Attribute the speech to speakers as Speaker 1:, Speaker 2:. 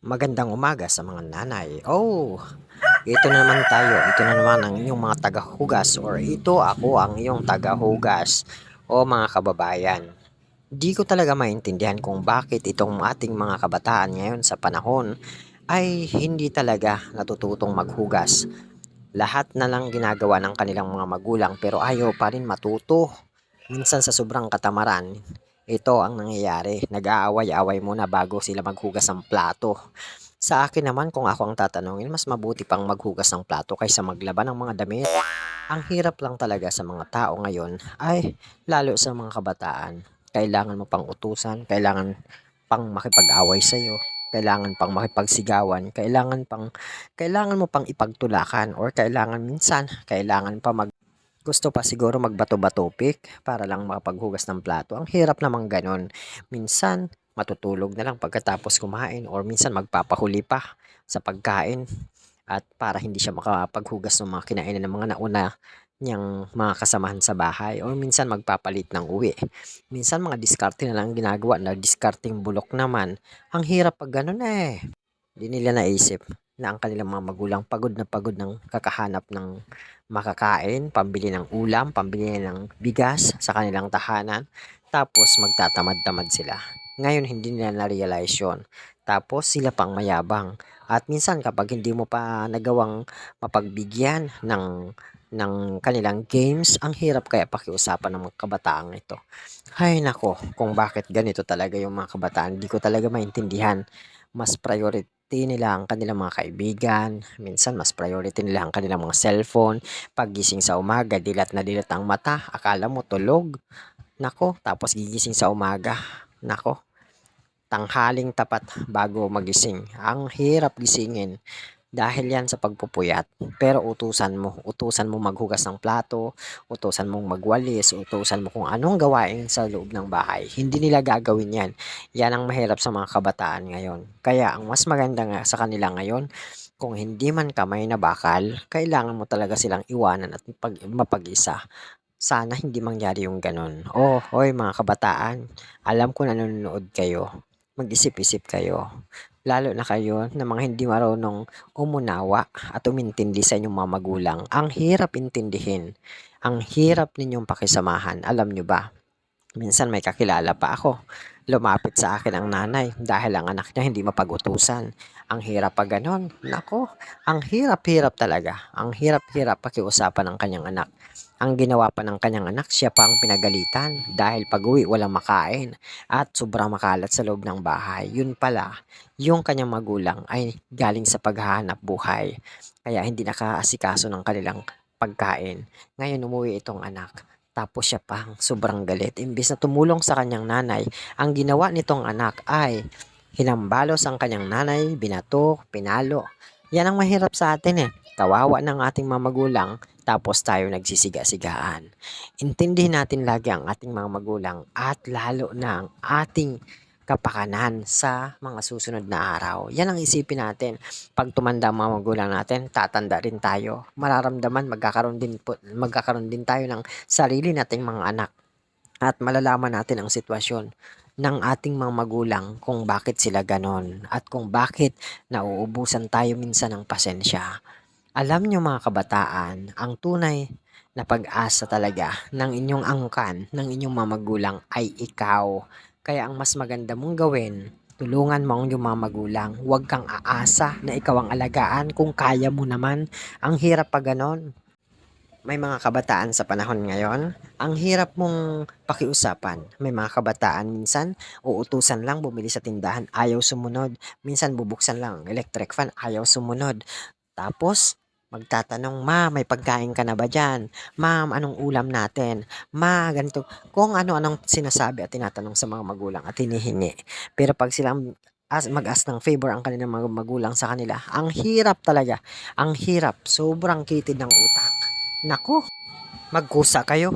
Speaker 1: Magandang umaga sa mga nanay. Oh, ito na naman tayo. Ito na naman ang inyong mga tagahugas or ito ako ang iyong tagahugas o mga kababayan. Di ko talaga maintindihan kung bakit itong ating mga kabataan ngayon sa panahon ay hindi talaga natututong maghugas. Lahat na lang ginagawa ng kanilang mga magulang pero ayaw pa rin matuto. Minsan sa sobrang katamaran, ito ang nangyayari. Nag-aaway-away muna bago sila maghugas ng plato. Sa akin naman kung ako ang tatanungin, mas mabuti pang maghugas ng plato kaysa maglaban ng mga damit. Ang hirap lang talaga sa mga tao ngayon ay lalo sa mga kabataan. Kailangan mo pang utusan, kailangan pang makipag-away sa'yo, kailangan pang makipagsigawan, kailangan pang kailangan mo pang ipagtulakan or kailangan minsan kailangan pa mag gusto pa siguro magbato-batopik para lang makapaghugas ng plato. Ang hirap namang ganon. Minsan matutulog na lang pagkatapos kumain or minsan magpapahuli pa sa pagkain at para hindi siya makapaghugas ng mga kinainan ng mga nauna niyang mga kasamahan sa bahay or minsan magpapalit ng uwi. Minsan mga diskarte na lang ginagawa na diskarteng bulok naman. Ang hirap pag ganun eh. Di nila naisip na ang kanilang mga magulang pagod na pagod ng kakahanap ng makakain, pambili ng ulam, pambili ng bigas sa kanilang tahanan. Tapos magtatamad-tamad sila. Ngayon hindi nila na-realize yun. Tapos sila pang mayabang. At minsan kapag hindi mo pa nagawang mapagbigyan ng ng kanilang games, ang hirap kaya pakiusapan ng mga kabataang ito. Hay nako, kung bakit ganito talaga yung mga kabataan, di ko talaga maintindihan. Mas priority nila ang kanilang mga kaibigan, minsan mas priority nila ang kanilang mga cellphone. Paggising sa umaga, dilat na dilat ang mata, akala mo tulog. Nako, tapos gigising sa umaga. Nako, tanghaling tapat bago magising. Ang hirap gisingin dahil yan sa pagpupuyat. Pero utusan mo, utusan mo maghugas ng plato, utusan mong magwalis, utusan mo kung anong gawain sa loob ng bahay. Hindi nila gagawin yan. Yan ang mahirap sa mga kabataan ngayon. Kaya ang mas maganda nga sa kanila ngayon, kung hindi man kamay na bakal, kailangan mo talaga silang iwanan at pag, mapag-isa. Sana hindi mangyari yung ganun. Oh, hoy mga kabataan, alam ko na nanonood kayo. Mag-isip-isip kayo. Lalo na kayo na mga hindi marunong umunawa at umintindi sa inyong mga magulang. Ang hirap intindihin. Ang hirap ninyong pakisamahan. Alam nyo ba? Minsan may kakilala pa ako. Lumapit sa akin ang nanay dahil ang anak niya hindi mapag-utusan. Ang hirap pa ganon. Nako, ang hirap-hirap talaga. Ang hirap-hirap pakiusapan ng kanyang anak. Ang ginawa pa ng kanyang anak, siya pa ang pinagalitan dahil pag-uwi walang makain at sobrang makalat sa loob ng bahay. Yun pala, yung kanyang magulang ay galing sa paghahanap buhay. Kaya hindi nakaasikaso ng kanilang pagkain. Ngayon umuwi itong anak. Tapos siya pang sobrang galit. Imbis na tumulong sa kanyang nanay, ang ginawa nitong anak ay hinambalos ang kanyang nanay, binato, pinalo. Yan ang mahirap sa atin eh. Kawawa ng ating mga magulang, tapos tayo nagsisiga-sigaan. Intindihin natin lagi ang ating mga magulang at lalo na ang ating kapakanan sa mga susunod na araw. Yan ang isipin natin. Pag tumanda ang mga magulang natin, tatanda rin tayo. Mararamdaman, magkakaroon din, po, magkakaroon din tayo ng sarili nating mga anak. At malalaman natin ang sitwasyon ng ating mga magulang kung bakit sila ganon at kung bakit nauubusan tayo minsan ng pasensya. Alam nyo mga kabataan, ang tunay na pag-asa talaga ng inyong angkan, ng inyong mga magulang ay ikaw. Kaya ang mas maganda mong gawin, tulungan mo ang iyong mga magulang. Huwag kang aasa na ikaw ang alagaan kung kaya mo naman. Ang hirap pa ganon. May mga kabataan sa panahon ngayon, ang hirap mong pakiusapan. May mga kabataan minsan, uutusan lang bumili sa tindahan, ayaw sumunod. Minsan bubuksan lang, electric fan, ayaw sumunod. Tapos, magtatanong, Ma, may pagkain ka na ba dyan? Ma'am, anong ulam natin? Ma, ganito. Kung ano-anong sinasabi at tinatanong sa mga magulang at hinihingi. Pero pag silang as, mag-ask ng favor ang kanilang mga magulang sa kanila, ang hirap talaga. Ang hirap. Sobrang kitid ng utak. Nako, magkusa kayo.